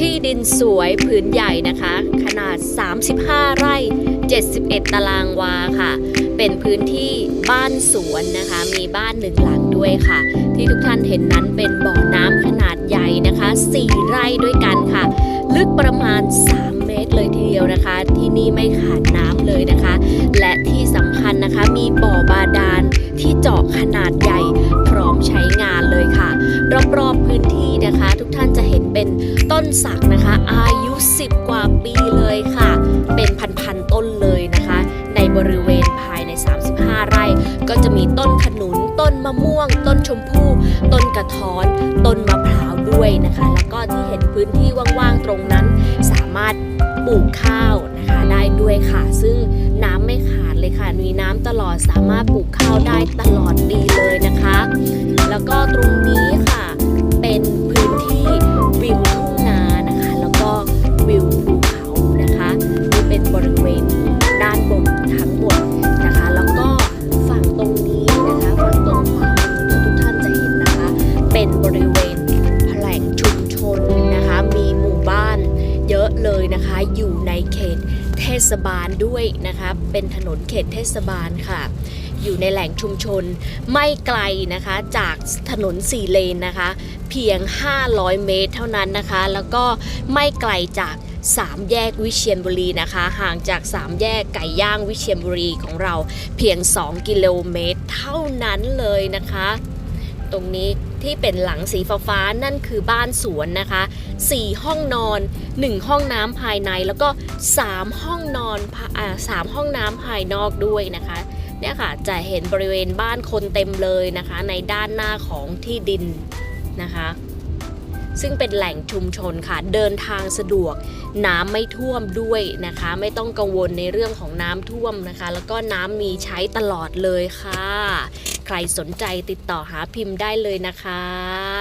ที่ดินสวยผืนใหญ่นะคะ ขนาด 35 ไร่ 71 ตารางวาค่ะ เป็นพื้นที่บ้านสวนนะคะ มีบ้านหนึ่งหลังด้วยค่ะ ที่ทุกท่านเห็นนั้นเป็นบ่อน้ำขนาดใหญ่นะคะ 4 ไร่ด้วยกันค่ะ ลึกประมาณ 3 เมตรเลยทีเดียวนะคะ ที่นี่ไม่ขาดน้ำเลยนะคะ และที่สำคัญนะคะมีบ่อบาดาลที่เจาะขนาดใหญ่ พร้อมใช้งานเลยค่ะ รอบๆพื้นที่ ต้นสักนะคะ อายุ 10 กว่าปีเลยค่ะ เป็นพันๆต้นเลยนะคะ ในบริเวณภายใน 35 ไร่ ก็จะมีต้นขนุน ต้นมะม่วง ต้นชมพู่ต้นกระท้อน ต้นมะพร้าวด้วยนะคะ แล้วก็ที่เห็นพื้นที่ว่างๆตรงนั้น สามารถปลูกข้าวนะคะได้ด้วยค่ะ ซึ่งน้ำไม่ขาดเลยค่ะ มีน้ำตลอดสามารถปลูกข้าวได้ตลอด นะคะอยู่ในเขตเทศบาลด้วยนะคะเป็นถนนเขตเทศบาลค่ะ อยู่ในแหล่งชุมชนไม่ไกลนะคะ จากถนนสี่เลนนะคะ เพียง 500 เมตรเท่านั้นนะคะ แล้วก็ไม่ไกลจาก3 แยกวิเชียรบุรีนะคะ ห่างจาก 3 แยกไก่ย่างวิเชียรบุรีของเราเพียง 2 กิโลเมตรเท่านั้นเลยนะคะ ตรงนี้ที่เป็นหลังสีฟ้าๆนั่นคือบ้านสวนนะคะ 4 ห้องนอน 1 ห้องน้ำภายในแล้วก็ 3 ห้องนอนอ่าสามห้องน้ำภายนอกด้วยนะคะเนี่ยค่ะจะเห็นบริเวณบ้านคนเต็มเลยนะคะ ในด้านหน้าของที่ดินนะคะ ซึ่งเป็นแหล่งชุมชนค่ะเดินทางสะดวก น้ำไม่ท่วมด้วยนะคะ ไม่ต้องกังวลในเรื่องของน้ำท่วมนะคะ แล้วก็น้ำมีใช้ตลอดเลยค่ะ ใครสนใจติดต่อหาพิมพ์ได้เลยนะคะ